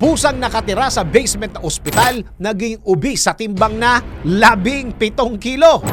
Pusang nakatira sa basement na ospital, naging ubi sa timbang na labing pitong kilo.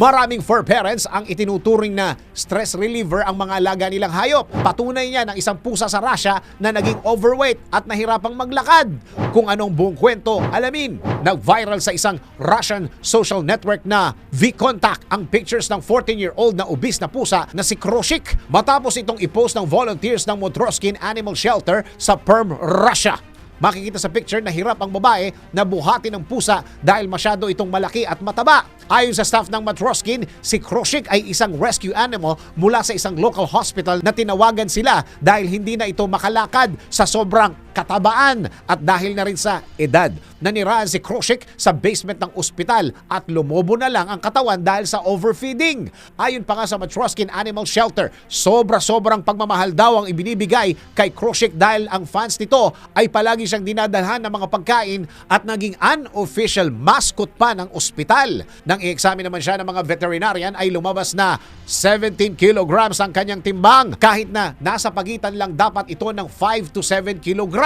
Maraming fur parents ang itinuturing na stress reliever ang mga alaga nilang hayop. Patunay niya ng isang pusa sa Russia na naging overweight at nahirapang maglakad. Kung anong buong kwento, alamin. Nag-viral sa isang Russian social network na V-Contact ang pictures ng 14-year-old na obese na pusa na si Kroshik matapos itong ipost ng volunteers ng Motroskin Animal Shelter sa Perm, Russia. Makikita sa picture na hirap ang babae na buhati ng pusa dahil masyado itong malaki at mataba. Ayon sa staff ng Matroskin, si Kroshik ay isang rescue animal mula sa isang local hospital na tinawagan sila dahil hindi na ito makalakad sa sobrang katabaan at dahil na rin sa edad. Naniraan si Kroshik sa basement ng ospital at lumobo na lang ang katawan dahil sa overfeeding. Ayon pa nga sa Matroskin Animal Shelter, sobra-sobrang pagmamahal daw ang ibinibigay kay Kroshik dahil ang fans nito ay palagi siyang dinadalhan ng mga pagkain at naging unofficial mascot pa ng ospital. Nang i-examine naman siya ng mga veterinarian ay lumabas na 17 kilograms ang kanyang timbang kahit na nasa pagitan lang dapat ito ng 5 to 7 kilograms.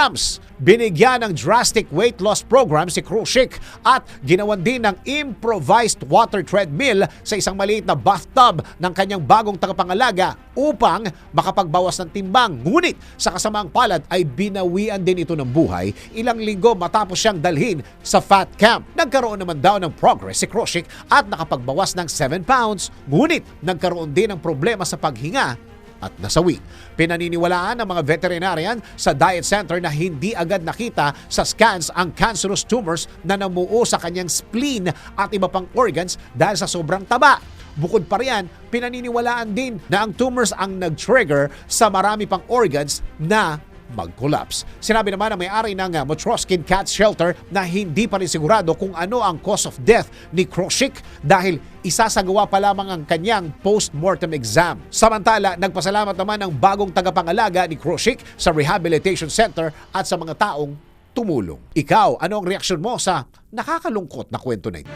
Binigyan ng drastic weight loss program si Krushik at ginawan din ng improvised water treadmill sa isang maliit na bathtub ng kanyang bagong tagapangalaga upang makapagbawas ng timbang. Ngunit sa kasamaang palad ay binawian din ito ng buhay ilang linggo matapos siyang dalhin sa fat camp. Nagkaroon naman daw ng progress si Kroshik at nakapagbawas ng 7 pounds. Ngunit nagkaroon din ng problema sa paghinga at nasawi. Pinaniniwalaan ng mga veterinarian sa diet center na hindi agad nakita sa scans ang cancerous tumors na namuo sa kanyang spleen at iba pang organs dahil sa sobrang taba. Bukod pa riyan, pinaniniwalaan din na ang tumors ang nag-trigger sa marami pang organs na mag-collapse. Sinabi naman ng may-ari ng uh, Motroskin Cat Shelter na hindi pa rin sigurado kung ano ang cause of death ni Kroshik dahil isasagawa pa lamang ang kanyang post-mortem exam. Samantala, nagpasalamat naman ang bagong tagapangalaga ni Kroshik sa Rehabilitation Center at sa mga taong tumulong. Ikaw, ano ang reaksyon mo sa nakakalungkot na kwento na ito?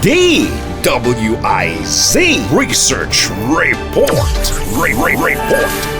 DWIZ Research Report. Re- Re- Report.